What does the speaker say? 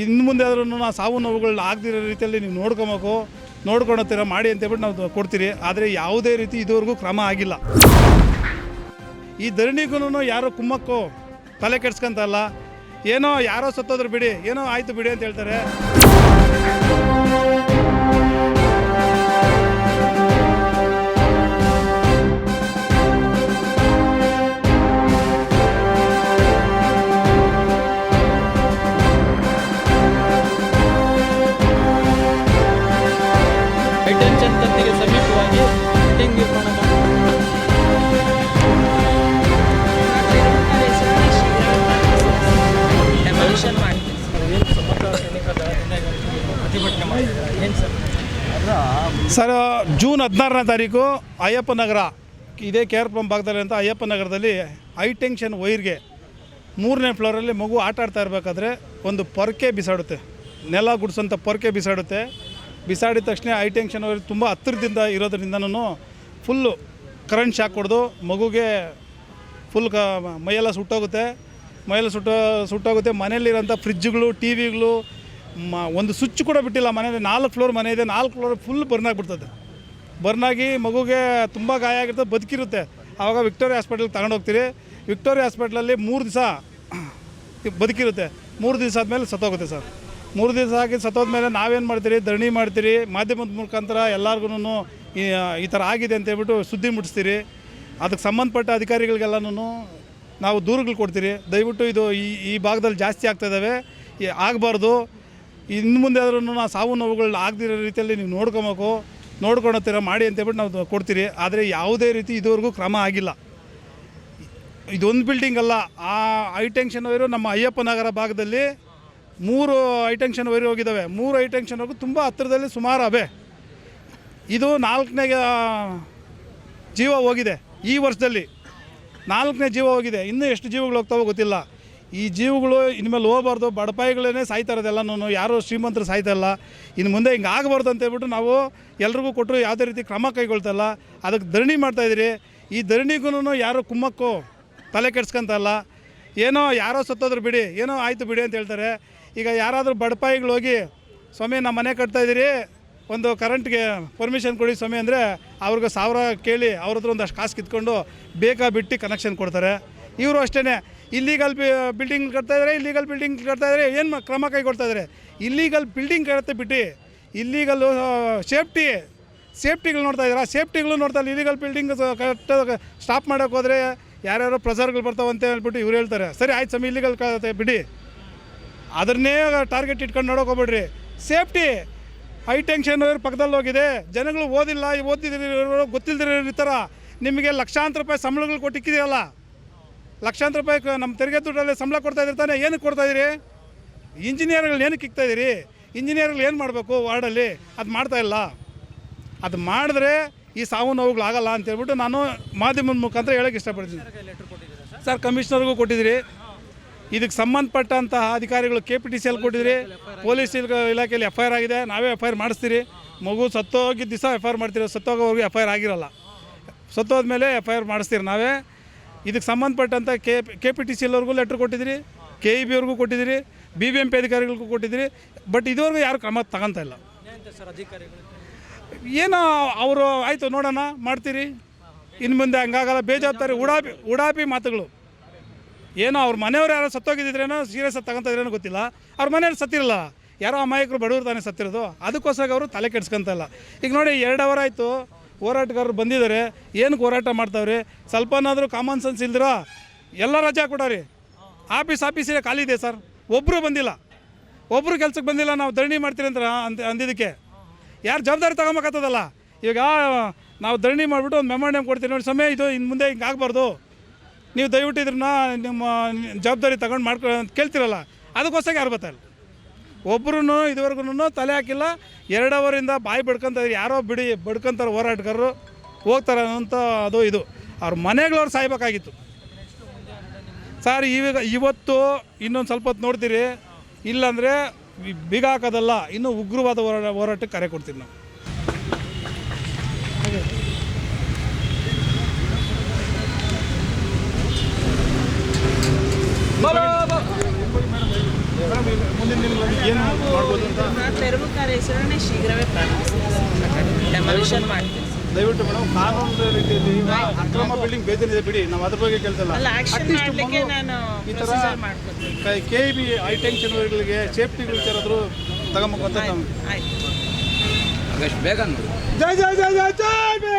ಇನ್ನು ಮುಂದೆ ಆದ್ರೂ ನಾವು ಸಾವು ನೋವುಗಳನ್ನ ಆಗದಿರೋ ರೀತಿಯಲ್ಲಿ ನೀವು ನೋಡ್ಕೊಬೇಕು ನೋಡ್ಕೊಳತ್ತೀರ ಮಾಡಿ ಅಂತ ಹೇಳ್ಬಿಟ್ಟು ನಾವು ಕೊಡ್ತೀರಿ. ಆದರೆ ಯಾವುದೇ ರೀತಿ ಇದುವರೆಗೂ ಕ್ರಮ ಆಗಿಲ್ಲ. ಈ ಧರಣಿಗೂ ಯಾರೋ ಕುಮ್ಮಕ್ಕು ತಲೆ ಕೆಡ್ಸ್ಕೊಂತಲ್ಲ, ಏನೋ ಯಾರೋ ಸತ್ತೋದ್ರು ಬಿಡಿ, ಏನೋ ಆಯಿತು ಬಿಡಿ ಅಂತ ಹೇಳ್ತಾರೆ. ಸರ್, ಜೂನ್ ಹದಿನಾರನೇ ತಾರೀಕು ಅಯ್ಯಪ್ಪ ನಗರ, ಇದೇ ಕೆ ಆರ್ ಭಾಗದಲ್ಲಿ ಅಂತ ಅಯ್ಯಪ್ಪ ನಗರದಲ್ಲಿ ಹೈ ಟೆನ್ಷನ್ ವೈರ್ಗೆ ಮೂರನೇ ಫ್ಲೋರಲ್ಲಿ ಮಗು ಆಟ ಆಡ್ತಾ ಇರಬೇಕಾದ್ರೆ ಒಂದು ಪೊರ್ಕೆ ಬಿಸಾಡುತ್ತೆ. ನೆಲ ಗುಡಿಸೋಂಥ ಪೊರ್ಕೆ ಬಿಸಾಡುತ್ತೆ. ಬಿಸಾಡಿದ ತಕ್ಷಣ ಹೈ ಟೆನ್ಷನ್ ವೈರ್ ತುಂಬ ಹತ್ತಿರದಿಂದ ಇರೋದ್ರಿಂದನೂ ಫುಲ್ಲು ಕರೆಂಟ್ ಶಾಕ್ ಹೊಡೆದು ಮಗುಗೆ ಫುಲ್ ಕ, ಮೈಯೆಲ್ಲ ಸುಟ್ಟೋಗುತ್ತೆ. ಮೈಯೆಲ್ಲ ಸುಟ್ಟೋ, ಸುಟ್ಟೋಗುತ್ತೆ. ಮನೆಯಲ್ಲಿರೋಂಥ ಫ್ರಿಜ್ಜುಗಳು ಟಿ ವಿಗಳು ಮ, ಒಂದು ಸ್ವಿಚ್ ಕೂಡ ಬಿಟ್ಟಿಲ್ಲ ಮನೇಲಿ ನಾಲ್ಕು ಫ್ಲೋರ್ ಮನೆ ಇದೆ, ನಾಲ್ಕು ಫ್ಲೋರ್ ಫುಲ್ ಬರ್ನ್ ಆಗಿಬಿಡ್ತದೆ. ಬರ್ನಾಗಿ ಮಗುಗೆ ತುಂಬ ಗಾಯ ಆಗಿರ್ತದೆ ಬದುಕಿರುತ್ತೆ. ಆವಾಗ ವಿಕ್ಟೋರಿಯಾ ಹಾಸ್ಪಿಟ್ಲಿಗೆ ತಗೊಂಡು ಹೋಗ್ತೀರಿ. ವಿಕ್ಟೋರಿಯಾ ಹಾಸ್ಪಿಟ್ಲಲ್ಲಿ ಮೂರು ದಿವಸ ಬದುಕಿರುತ್ತೆ. ಮೂರು ದಿವಸ ಆದಮೇಲೆ ಸತ್ತೋಗುತ್ತೆ ಸರ್. ಮೂರು ದಿವಸ ಆಗಿ ಸತ್ತೋದ್ಮೇಲೆ ನಾವೇನು ಮಾಡ್ತೀರಿ? ಧರಣಿ ಮಾಡ್ತೀರಿ. ಮಾಧ್ಯಮದ ಮುಖಾಂತರ ಎಲ್ಲರಿಗೂ ಈ ಈ ಥರ ಆಗಿದೆ ಅಂತ ಹೇಳ್ಬಿಟ್ಟು ಸುದ್ದಿ ಮುಟ್ಟಿಸ್ತೀರಿ ಅದಕ್ಕೆ ಸಂಬಂಧಪಟ್ಟ ಅಧಿಕಾರಿಗಳಿಗೆಲ್ಲನೂ ನಾವು ದೂರುಗಳು ಕೊಡ್ತೀರಿ. ದಯವಿಟ್ಟು ಇದು ಈ ಈ ಭಾಗದಲ್ಲಿ ಜಾಸ್ತಿ ಆಗ್ತಾ ಇದ್ದಾವೆ. ಆಗಬಾರ್ದು. ಇನ್ನು ಮುಂದೆ ಆದ್ರೂ ನಾವು ಸಾವು ನೋವುಗಳನ್ನ ಆಗದಿರೋ ರೀತಿಯಲ್ಲಿ ನೀವು ನೋಡ್ಕೊಬೇಕು. ನೋಡ್ಕೊಳತ್ತೀರ ಮಾಡಿ ಅಂತ ಹೇಳ್ಬಿಟ್ಟು ನಾವು ಕೊಡ್ತೀರಿ. ಆದರೆ ಯಾವುದೇ ರೀತಿ ಇದುವರೆಗೂ ಕ್ರಮ ಆಗಿಲ್ಲ. ಇದೊಂದು ಬಿಲ್ಡಿಂಗ್ ಅಲ್ಲ. ಆ ಹೈ ಟೆನ್ಷನ್ ವೈರು ನಮ್ಮ ಅಯ್ಯಪ್ಪ ನಗರ ಭಾಗದಲ್ಲಿ ಮೂರು ಹೈ ಟೆನ್ಷನ್ ವೈರು ಹೋಗಿದ್ದಾವೆ ಮೂರು ಹೈ ಟೆನ್ಷನ್ ಹೋಗಿ ತುಂಬ ಹತ್ತಿರದಲ್ಲಿ ಸುಮಾರು ಅವೆ. ಇದು ನಾಲ್ಕನೇ ಜೀವ ಹೋಗಿದೆ ಈ ವರ್ಷದಲ್ಲಿ. ನಾಲ್ಕನೇ ಜೀವ ಹೋಗಿದೆ. ಇನ್ನೂ ಎಷ್ಟು ಜೀವಗಳು ಹೋಗ್ತಾವೋ ಗೊತ್ತಿಲ್ಲ. ಈ ಜೀವಗಳು ಇನ್ಮೇಲೆ ಹೋಗಬಾರ್ದು ಬಡಪಾಯಿಗಳೇ ಸಾಯ್ತಾ ನಾನು ಯಾರು ಶ್ರೀಮಂತರು ಸಾಯ್ತಾ ಇಲ್ಲ. ಇನ್ನು ಮುಂದೆ ಹಿಂಗೆ ಆಗಬಾರ್ದು ಅಂತ ಹೇಳ್ಬಿಟ್ಟು ನಾವು ಎಲ್ರಿಗೂ ಕೊಟ್ಟರು ಯಾವುದೇ ರೀತಿ ಕ್ರಮ ಕೈಗೊಳ್ತಲ್ಲ. ಅದಕ್ಕೆ ಧರಣಿ ಮಾಡ್ತಾಯಿದ್ದೀರಿ ಈ ಧರಣಿಗೂ ಯಾರು ಕುಮ್ಮಕ್ಕು ತಲೆ ಕೆಡ್ಸ್ಕೊಂತಲ್ಲ ಏನೋ ಯಾರೋ ಸತ್ತೋದ್ರು ಬಿಡಿ, ಏನೋ ಆಯಿತು ಬಿಡಿ ಅಂತ ಹೇಳ್ತಾರೆ. ಈಗ ಯಾರಾದರೂ ಬಡಪಾಯಿಗಳು ಹೋಗಿ, ಸ್ವಾಮಿ ನಮ್ಮ ಮನೆ ಕಟ್ತಾಯಿದ್ದೀರಿ ಒಂದು ಕರೆಂಟ್ಗೆ ಪರ್ಮಿಷನ್ ಕೊಡಿ ಸ್ವಾಮಿ, ಅಂದರೆ ಅವ್ರಿಗೆ ಸಾವಿರ ಕೇಳಿ ಅವ್ರ ಹತ್ರ ಒಂದಷ್ಟು ಕಾಸು ಕಿತ್ಕೊಂಡು ಬೇಕಾ ಬಿಟ್ಟು ಕನೆಕ್ಷನ್ ಕೊಡ್ತಾರೆ. ಇವರು ಅಷ್ಟೇ ಇಲ್ಲೀಗಲ್ ಬಿಲ್ಡಿಂಗ್ ಕಟ್ತಾ ಇದ್ದಾರೆ ಇಲ್ಲೀಗಲ್ ಬಿಲ್ಡಿಂಗ್ ಕಟ್ತಾ ಇದ್ದಾರೆ ಏನು ಕ್ರಮ ಕೈಗೊಳ್ತಾ ಇದ್ದಾರೆ? ಇಲ್ಲೀಗಲ್ ಬಿಲ್ಡಿಂಗ್ ಕಟ್ತೆ ಬಿಟ್ಟು ಇಲ್ಲೀಗಲ್ ಸೇಫ್ಟಿ ಸೇಫ್ಟಿಗಳು ನೋಡ್ತಾ ಇದ್ದಾರೆ? ಸೇಫ್ಟಿಗಳು ನೋಡ್ತಾ ಇಲ್ಲ ಇಲ್ಲಿಗಲ್ ಬಿಲ್ಡಿಂಗ್ ಕಟ್ಟ ಸ್ಟಾಪ್ ಮಾಡೋಕೆ ಹೋದರೆ ಯಾರ್ಯಾರೋ ಪ್ರೆಸರ್ಗಳು ಬರ್ತಾವೆ ಅಂತ ಹೇಳ್ಬಿಟ್ಟು ಇವ್ರು ಹೇಳ್ತಾರೆ. ಸರಿ, ಆಯ್ತು ಸಮಯ ಇಲ್ಲಿಗಲ್ ಬಿಡಿ. ಅದನ್ನೇ ಟಾರ್ಗೆಟ್ ಇಟ್ಕೊಂಡು ನೋಡೋಕೆ ಹೋಗ್ಬೇಡ್ರಿ. ಸೇಫ್ಟಿ ಹೈ ಟೆನ್ಷನ್ ಪಕ್ಕದಲ್ಲಿ ಹೋಗಿದೆ. ಜನಗಳು ಓದಿಲ್ಲ, ಓದಿದಿರೋ ಗೊತ್ತಿಲ್ಲದಿರೋ ಇರ್ತಾರ ನಿಮಗೆ ಲಕ್ಷಾಂತರ ರೂಪಾಯಿ ಸಂಬಳಗಳು ಕೊಟ್ಟಿಕ್ಕಿದೆಯಲ್ಲ? ಲಕ್ಷಾಂತರ ರೂಪಾಯಿ ನಮ್ಮ ತೆರಿಗೆ ದುಡ್ಡಲ್ಲಿ ಸಂಬಳ ಕೊಡ್ತಾ ಇದ್ದೀರಿ ತಾನೇ? ಏನಕ್ಕೆ ಕೊಡ್ತಾ ಇದ್ದೀರಿ? ಇಂಜಿನಿಯರ್ಗಳು ಏನಕ್ಕೆ ಇಕ್ತಾ ಇದ್ದೀರಿ? ಇಂಜಿನಿಯರ್ಗಳು ಏನು ಮಾಡಬೇಕು ವಾರ್ಡಲ್ಲಿ? ಅದು ಮಾಡ್ತಾ ಇಲ್ಲ. ಅದು ಮಾಡಿದ್ರೆ ಈ ಸಾವು ನೋವುಗಳು ಆಗಲ್ಲ ಅಂತ ಹೇಳ್ಬಿಟ್ಟು ನಾನು ಮಾಧ್ಯಮದ ಮುಖಾಂತರ ಹೇಳೋಕ್ಕೆ ಇಷ್ಟಪಡ್ತೀನಿ. ಸರ್, ಕಮಿಷನರ್ಗೂ ಕೊಟ್ಟಿದ್ದೀರಿ. ಇದಕ್ಕೆ ಸಂಬಂಧಪಟ್ಟಂತಹ ಅಧಿಕಾರಿಗಳು ಕೆ ಪಿ ಟಿ ಸಿ ಎಲ್ಲಿ ಕೊಟ್ಟಿದ್ದೀರಿ. ಪೊಲೀಸ್ ಇಲ- ಇಲಾಖೆಯಲ್ಲಿ ಎಫ್ ಐ ಆರ್ ಆಗಿದೆ. ನಾವೇ ಎಫ್ ಐ ಆರ್ ಮಾಡಿಸ್ತೀರಿ. ಮಗು ಸತ್ತೋಗಿದ್ದ ದಿವಸ ಎಫ್ ಐ ಆರ್ ಮಾಡ್ತೀರಿ. ಸತ್ತೋಗೋವರೆಗೂ ಎಫ್ ಐ ಆರ್ ಆಗಿರಲ್ಲ. ಸತ್ತೋದ್ಮೇಲೆ ಎಫ್ ಐ ಆರ್ ಮಾಡಿಸ್ತೀರಿ ನಾವೇ. ಇದಕ್ಕೆ ಸಂಬಂಧಪಟ್ಟಂಥ K K P T C ಎಲ್ವರೆಗೂ letter ಕೊಟ್ಟಿದ್ದೀರಿ ಕೆ ಇ ಬಿ ಅವ್ರಿಗೂ ಕೊಟ್ಟಿದ್ದೀರಿ ಬಿ ಬಿ ಎಂ ಪಿ ಅಧಿಕಾರಿಗಳಿಗೂ ಕೊಟ್ಟಿದ್ದೀರಿ ಬಟ್ ಇದುವರೆಗೂ ಯಾರು ಕ್ರಮ ತಗೊಂತ ಇಲ್ಲ. ಏನೋ ಅವರು, ಆಯಿತು ನೋಡೋಣ, ಮಾಡ್ತೀರಿ. ಇನ್ನು ಮುಂದೆ ಹಂಗಾಗಲ್ಲ ಬೇಜವಾಬ್ದಾರಿ ಉಡಾಪಿ ಉಡಾಪಿ ಮಾತುಗಳು. ಏನೋ ಅವ್ರ ಮನೆಯವ್ರು ಯಾರೋ ಸತ್ತೋಗಿದ್ದಿದ್ರೇನೋ ಸೀರಿಯಸ್ ಆಗಿ ತಗೊಂತ ಇದ್ರೇನೋ ಗೊತ್ತಿಲ್ಲ. ಅವ್ರ ಮನೆಯವ್ರು ಸತ್ತಿರಲ್ಲ. ಯಾರೋ ಅಮಾಯಕರು ಬಡವರು ತಾನೇ ಸತ್ತಿರೋದು. ಅದಕ್ಕೋಸ್ಕರ ಅವರು ತಲೆ ಕೆಡ್ಸ್ಕೊಂತಲ್ಲ ಈಗ ನೋಡಿ, ಎರಡು ಅವರ್ ಆಯಿತು. ಹೋರಾಟಗಾರರು ಬಂದಿದ್ದಾರೆ, ಏನಕ್ಕೆ ಹೋರಾಟ ಮಾಡ್ತಾವ್ರಿ? ಸ್ವಲ್ಪನಾದರೂ ಕಾಮನ್ ಸೆನ್ಸ್ ಇಲ್ದಿರ? ಎಲ್ಲ ರಜಾ ಕೊಡೋರಿ ಆಫೀಸ್ ಆಫೀಸಿಗೆ ಖಾಲಿ ಇದೆ ಸರ್. ಒಬ್ಬರು ಬಂದಿಲ್ಲ. ಒಬ್ಬರು ಕೆಲ್ಸಕ್ಕೆ ಬಂದಿಲ್ಲ, ನಾವು ಧರಣಿ ಮಾಡ್ತೀರಿ ಅಂತ ಅಂತ ಅಂದಿದ್ದಕ್ಕೆ. ಯಾರು ಜವಾಬ್ದಾರಿ ತಗೊಬೇಕಾಗ್ತದಲ್ಲ? ಈಗ ನಾವು ಧರಣಿ ಮಾಡಿಬಿಟ್ಟು ಒಂದು ಮೆಮೋರಿಯಂ ಕೊಡ್ತೀವಿ ನೋಡಿ, ಸಮಯ ಇದು ಇನ್ನು ಮುಂದೆ ಹಿಂಗೆ ಆಗಬಾರ್ದು. ನೀವು ದಯವಿಟ್ಟು ಇದ್ರನ್ನ ನಿಮ್ಮ ಜವಾಬ್ದಾರಿ ತಗೊಂಡು ಮಾಡ್ಕೊ, ಕೇಳ್ತಿರಲ್ಲ. ಅದಕ್ಕೋಸ್ಕರ ಯಾರು ಬರ್ತಾಯಿಲ್ಲ ಒಬ್ಬರೂ ಇದುವರೆಗೂ ತಲೆ ಹಾಕಿಲ್ಲ ಎರಡು ಅವರಿಂದ ಬಾಯಿ ಬಿಡ್ಕೊಂತಾರೆ ಯಾರೋ ಬಿಡಿ ಬಡ್ಕೊಂತಾರೆ ಹೋರಾಟಗಾರರು, ಹೋಗ್ತಾರೆ ಅಂತ ಅದು ಇದು. ಅವ್ರ ಮನೆಗಳವ್ರು ಸಾಯ್ಬೇಕಾಗಿತ್ತು. ಸರ್, ಇವಾಗ ಇವತ್ತು ಇನ್ನೊಂದು ಸ್ವಲ್ಪ ಹೊತ್ತು ನೋಡ್ತೀರಿ, ಇಲ್ಲಾಂದರೆ ಬೀಗ ಹಾಕೋದಲ್ಲ, ಇನ್ನೂ ಉಗ್ರವಾದ ಹೋರಾಟ ಹೋರಾಟಕ್ಕೆ ಕರೆ ಕೊಡ್ತೀವಿ ನಾವು. ಏನು ಮಾಡ್ಬೋದು ಅಂತ? ತೆರವು ಕಾರ್ಯಾಚರಣೆ ಶೀಘ್ರವೇ ಪ್ರಾರಂಭಿಸ್ತೀವಿ ಡೆಮಾಲಿಷನ್ ಮಾಡ್ತೀವಿ. ದಯವಿಟ್ಟು ಮೇಡಮ್ ಕಾನೂನು ರೀತಿಯಲ್ಲಿ ಅಕ್ರಮ ಬಿಲ್ಡಿಂಗ್ ಬೇಜಾರಿದೆ ಬಿಡಿ. ನಾವು ಅದ್ರ ಬಗ್ಗೆ ಕೇಳ್ತಲ್ಲ. ಅಲ್ಲ ಈ ಥರ ಕೆ ಬಿ ಐ ಟೆನ್ಷನ್ಗಳಿಗೆ ಸೇಫ್ಟಿ ವಿಚಾರಾದರೂ ತಗೊಂಬೇಕು ಅಂತ ನಾವು ಆಯ್ತು. ಆಗಸ್ಟ್ ಬೇಗ ಜೈ ಜೈ ಜೈ ಜೈ ಜೈ!